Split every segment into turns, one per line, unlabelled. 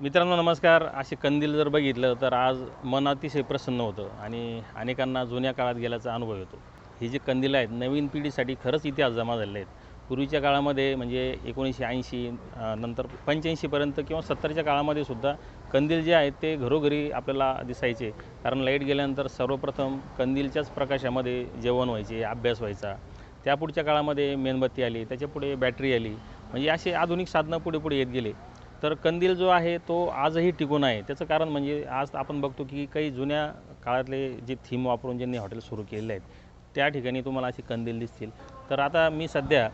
मित्रांनो नमस्कार. असे कंदील जर बघितलं तर आज मन अतिशय प्रसन्न होतं आणि अनेकांना जुन्या काळात गेल्याचा अनुभव येतो. ही जी कंदील आहेत नवीन पिढीसाठी खरंच इतिहास जमा झालेले आहेत. पूर्वीच्या काळामध्ये म्हणजे एकोणीसशे ऐंशी नंतर पंच्याऐंशीपर्यंत किंवा सत्तरच्या काळामध्ये सुद्धा कंदील जे आहेत ते घरोघरी आपल्याला दिसायचे. कारण लाइट गेल्यानंतर सर्वप्रथम कंदीलच्याच प्रकाशामध्ये जेवण व्हायचे अभ्यास व्हायचा. त्या पुढच्या काळामध्ये मेणबत्ती आली त्याच्यापुढे बॅटरी आली. म्हणजे असे आधुनिक साधनं पुढे पुढे येत गेले. तर कंदील जो आहे तो आजही टिकून आहे. त्याचं कारण म्हणजे आज आपण बघतो की काही जुन्या काळातले जे थीम वापरून ज्यांनी हॉटेल सुरू केलेले आहेत त्या ठिकाणी तुम्हाला असे कंदील दिसतील. तर आता मी सध्या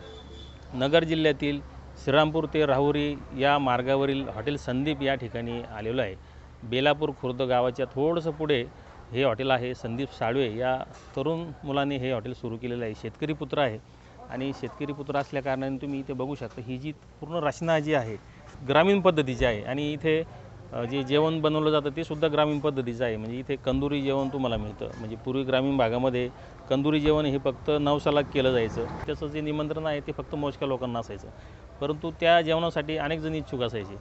नगर जिल्ह्यातील श्रीरामपूर ते राहुरी या मार्गावरील हॉटेल संदीप या ठिकाणी आलेलो आहे. बेलापूर खुर्द गावाच्या थोडंसं पुढे हे हॉटेल आहे. संदीप साळवे या तरुण मुलाने हे हॉटेल सुरू केलेलं आहे. शेतकरी पुत्र आहे. आणि शेतकरी पुत्र असल्याकारणाने तुम्ही इथे बघू शकता ही जी पूर्ण रचना जी आहे ग्रामीण पद्धतीचे आहे. आणि इथे जे जेवण बनवलं जातं ते सुद्धा ग्रामीण पद्धतीचं आहे. म्हणजे इथे कंदुरी जेवण तुम्हाला मिळतं. म्हणजे पूर्वी ग्रामीण भागामध्ये कंदुरी जेवण हे फक्त नवसाला केलं जायचं. त्याचं जे निमंत्रण आहे ते फक्त मोजक्या लोकांना असायचं. परंतु त्या जेवणासाठी अनेक जण इच्छुक असायचे.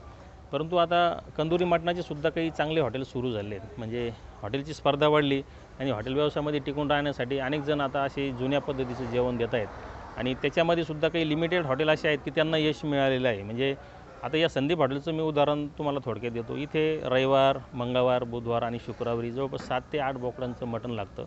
परंतु आता कंदुरी मटणाचे सुद्धा काही चांगले हॉटेल सुरू झाले आहेत. म्हणजे हॉटेलची स्पर्धा वाढली आणि हॉटेल व्यवसायामध्ये टिकून राहण्यासाठी अनेक जण आता असे जुन्या पद्धतीचं जेवण देत आहेत. आणि त्याच्यामध्ये सुद्धा काही लिमिटेड हॉटेल असे आहेत की त्यांना यश मिळालेलं आहे. म्हणजे आता या संधी हॉटेलचं मी उदाहरण तुम्हाला थोडक्यात देतो. इथे रविवार मंगळवार बुधवार आणि शुक्रवारी जवळपास सात ते आठ बोकडांचं मटण लागतं.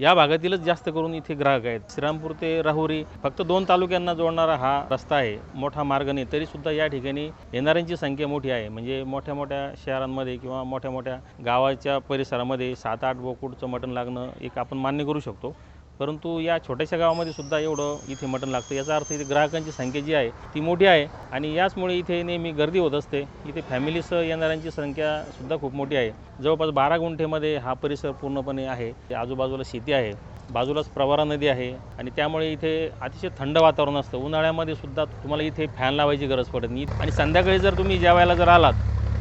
या भागातीलच जास्त करून इथे ग्राहक आहेत. श्रीरामपूर ते राहुरी फक्त दोन तालुक्यांना जोडणारा हा रस्ता आहे. मोठा मार्ग नाही तरीसुद्धा या ठिकाणी येणाऱ्यांची संख्या मोठी आहे. म्हणजे मोठ्या मोठ्या शहरांमध्ये किंवा मोठ्या मोठ्या गावाच्या परिसरामध्ये सात आठ बोकूडचं मटण लागणं एक आपण मान्य करू शकतो. परंतु या छोट्याशा गावामध्ये सुद्धा एवढं इथे मटण लागतं. याचा अर्थ इथे ग्राहकांची संख्या जी आहे ती मोठी आहे आणि याचमुळे इथे नेहमी गर्दी होत असते. इथे फॅमिलीसह येणाऱ्यांची संख्यासुद्धा खूप मोठी आहे. जवळपास बारा गुंठेमध्ये हा परिसर पूर्णपणे आहे. आजूबाजूला शेती आहे. बाजूलाच प्रवारा नदी आहे आणि त्यामुळे इथे अतिशय थंड वातावरण असतं. उन्हाळ्यामध्ये सुद्धा तुम्हाला इथे फॅन लावायची गरज पडत नाही. आणि संध्याकाळी जर तुम्ही जेवायला जर आलात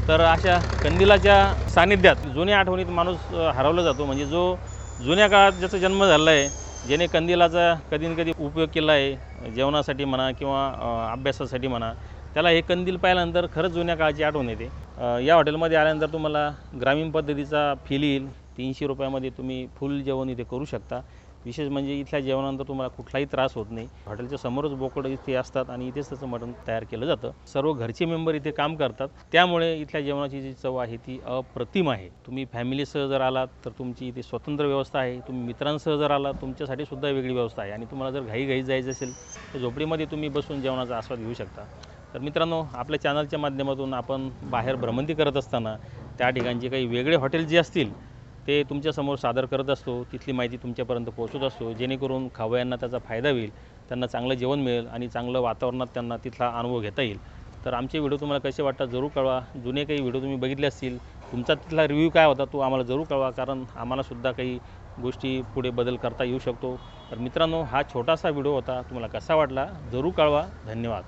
तर अशा कंदिलाच्या सानिध्यात जुन्या आठवणीत माणूस हरवला जातो. म्हणजे जो जुन्या काळात ज्याचा जन्म झाला आहे ज्याने कंदिलाचा कधी न कधी उपयोग केला आहे जेवणासाठी म्हणा किंवा अभ्यासासाठी म्हणा त्याला हे कंदील पाहिल्यानंतर खरंच जुन्या काळाची आठवण येते. या हॉटेलमध्ये आल्यानंतर तुम्हाला ग्रामीण पद्धतीचा फील येईल. तीनशे रुपयामध्ये तुम्ही फुल जेवण इथे करू शकता. विशेष म्हणजे इथल्या जेवणानंतर तुम्हाला कुठलाही त्रास होत नाही. हॉटेलच्या समोरच बोकड इथे असतात आणि इथेच त्याचं मटण तयार केलं जातं. सर्व घरचे मेंबर इथे काम करतात. त्यामुळे इथल्या जेवणाची जी चव आहे ती अप्रतिम आहे. तुम्ही फॅमिलीसह जर आलात तर तुमची इथे स्वतंत्र व्यवस्था आहे. तुम्ही मित्रांसह जर आलात तुमच्यासाठी सुद्धा वेगळी व्यवस्था आहे. आणि तुम्हाला जर घाई घाई जायचं असेल तर झोपडीमध्ये तुम्ही बसून जेवणाचा आस्वाद घेऊ शकता. तर मित्रांनो आपल्या चॅनलच्या माध्यमातून आपण बाहेर भ्रमंती करत असताना त्या ठिकाणचे काही वेगळे हॉटेल जे असतील ते तुमच्यासमोर सादर करत असतो तिथली माहिती तुमच्यापर्यंत पोहोचत असतो जेणेकरून खावयांना त्याचा फायदा होईल त्यांना चांगलं जेवण मिळेल आणि चांगलं वातावरणात त्यांना तिथला अनुभव घेता येईल. तर आमचे व्हिडिओ तुम्हाला कसे वाटतात जरूर कळवा. जुने काही व्हिडिओ तुम्ही बघितले असतील तुमचा तिथला रिव्ह्यू काय होता तो आम्हाला जरूर कळवा कारण आम्हालासुद्धा काही गोष्टी पुढे बदल करता येऊ शकतो. तर मित्रांनो हा छोटासा व्हिडिओ होता तुम्हाला कसा वाटला जरूर कळवा. धन्यवाद.